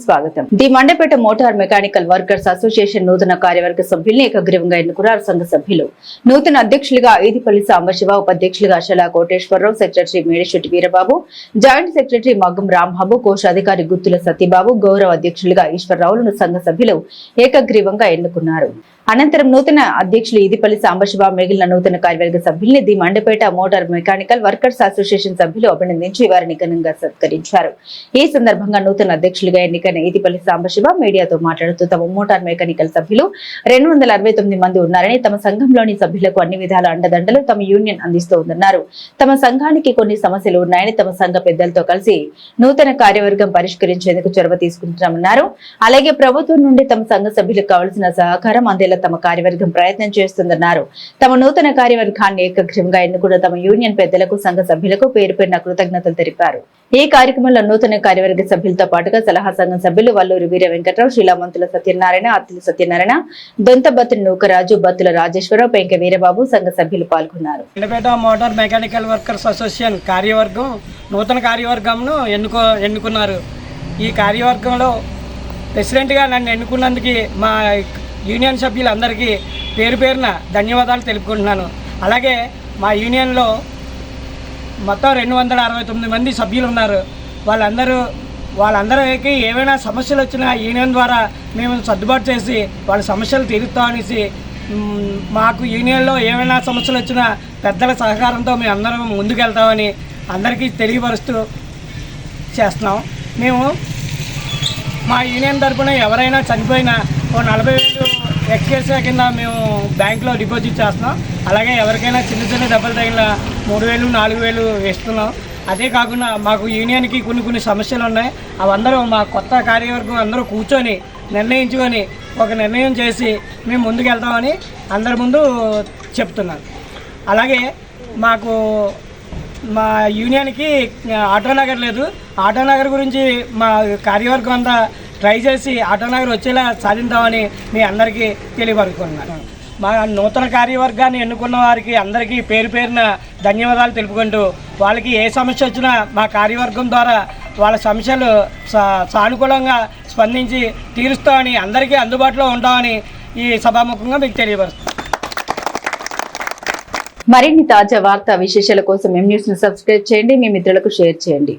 స్వాగతం. The Mandapeta motor mechanical workers association నూతన కార్యవర్గ సభ్యుల్ని ఏకగ్రీవంగా ఎన్నుకున్నారు సంఘ సభ్యులు. నూతన అధ్యక్షులుగా ఈదిపల్లి సాంబశివ ఉపాధ్యక్షులుగా Sala Koteswararao secretary Medisetti Veerababu joint secretary Maggam Rambabu కోశాధికారి గుత్తుల సత్యబాబు గౌరవ అధ్యక్షులుగా ఈశ్వరరావులను సంఘ సభ్యులు ఏకగ్రీవంగా ఎన్నుకున్నారు. అనంతరం నూతన అధ్యక్షులు ఇదిపల్లి సాంబశివ మిగిలిన నూతన కార్యవర్గ సభ్యుల్ని the Mandapeta motor mechanical workers association సభ్యులు అభినందించి వారిని ఘనంగా సత్కరించారు. ఈ సందర్భంగా నూతన అధ్యక్షులుగా ఎన్నికైన ఇదిపల్లి సాంబశివ మీడియాతో మాట్లాడుతూ తమ మోటార్ మెకానికల్ సభ్యులు రెండు వందల అరవై తొమ్మిది మంది ఉన్నారని తమ సంఘంలోని సభ్యులకు అన్ని విధాల అండదండలు తమ యూనియన్ అందిస్తోందన్నారు. తమ సంఘానికి కొన్ని సమస్యలు ఉన్నాయని తమ సంఘ పెద్దలతో కలిసి నూతన కార్యవర్గం పరిష్కరించేందుకు చొరవ తీసుకుంటున్నామన్నారు. అలాగే ప్రభుత్వం నుండి తమ సంఘ సభ్యులకు కావలసిన సహకారం అందేలా తమ కార్యవర్గం ప్రయత్నం చేస్తుందన్నారు. తమ నూతన కార్యవర్గాన్ని ఏకగ్రీవంగా ఎన్నుకున్న తమ యూనియన్ పెద్దలకు సంఘ సభ్యులకు పేరు పేరున కృతజ్ఞతలు తెలిపారు. ఈ కార్యక్రమంలో నూతన కార్యవర్గ సభ్యులతో పాటుగా సలహా సంఘం సభ్యులు వల్లూరి వీర వెంకటరావు శిలామంతుల సత్యనారాయణ అత్తిలి సత్యనారాయణ దొంతబత్తుల నూకరాజు బత్తుల రాజేశ్వరరావు పెంక వీరబాబు సంఘ సభ్యులు పాల్గొన్నారు. Mandapeta motor mechanical workers association కార్యవర్గం నూతన కార్యవర్గంను ఎన్నుకో ఎన్నుకున్నారు. ఈ కార్యవర్గంలో ప్రెసిడెంట్గా నన్ను ఎన్నుకున్నందుకు మా యూనియన్ సభ్యులందరికీ పేరు పేరున ధన్యవాదాలు తెలుపుకుంటున్నాను. అలాగే మా యూనియన్లో మొత్తం రెండు వందల అరవై తొమ్మిది మంది సభ్యులు ఉన్నారు. వాళ్ళందరూ వాళ్ళందరికీ ఏమైనా సమస్యలు వచ్చినా యూనియన్ ద్వారా మేము సర్దుబాటు చేసి వాళ్ళ సమస్యలు తీరుస్తామనేసి అనేసి మాకు యూనియన్లో ఏమైనా సమస్యలు వచ్చినా పెద్దల సహకారంతో మేము అందరం ముందుకెళ్తామని అందరికీ తెలియపరుస్తూ చేస్తున్నాం. మేము మా యూనియన్ తరఫున ఎవరైనా చనిపోయినా ఓ నలభై వేలు ఎక్స్కేసా కింద మేము బ్యాంక్లో డిపాజిట్ చేస్తున్నాం. అలాగే ఎవరికైనా చిన్న చిన్న దెబ్బలు తగిలిన మూడు వేలు నాలుగు వేలు వేస్తున్నాం. అదే కాకుండా మాకు యూనియన్కి కొన్ని కొన్ని సమస్యలు ఉన్నాయి. అవందరూ మా కొత్త కార్యవర్గం అందరూ కూర్చొని నిర్ణయించుకొని ఒక నిర్ణయం చేసి మేము ముందుకెళ్తామని అందరి ముందు చెప్తున్నాను. అలాగే మాకు మా యూనియన్కి ఆటోనగర్ లేదు. ఆటోనగర్ గురించి మా కార్యవర్గం అంతా ట్రై చేసి ఆటోనగర్ వచ్చేలా సాధిద్దామని మీ అందరికీ తెలియపరుచుకున్నాను. మా నూతన కార్యవర్గాన్ని ఎన్నుకున్న వారికి అందరికీ పేరు పేరున ధన్యవాదాలు తెలుపుకుంటూ వాళ్ళకి ఏ సమస్య వచ్చినా మా కార్యవర్గం ద్వారా వాళ్ళ సమస్యలు సా- సానుకూలంగా స్పందించి తీరుస్తామని అందరికీ అందుబాటులో ఉంటామని ఈ సభాముఖంగా మీకు తెలియపరుస్తాను మరిన్ని తాజా వార్తా విశేషాల కోసం ఎం న్యూస్ను సబ్స్క్రైబ్ చేయండి మీ మిత్రులకు షేర్ చేయండి.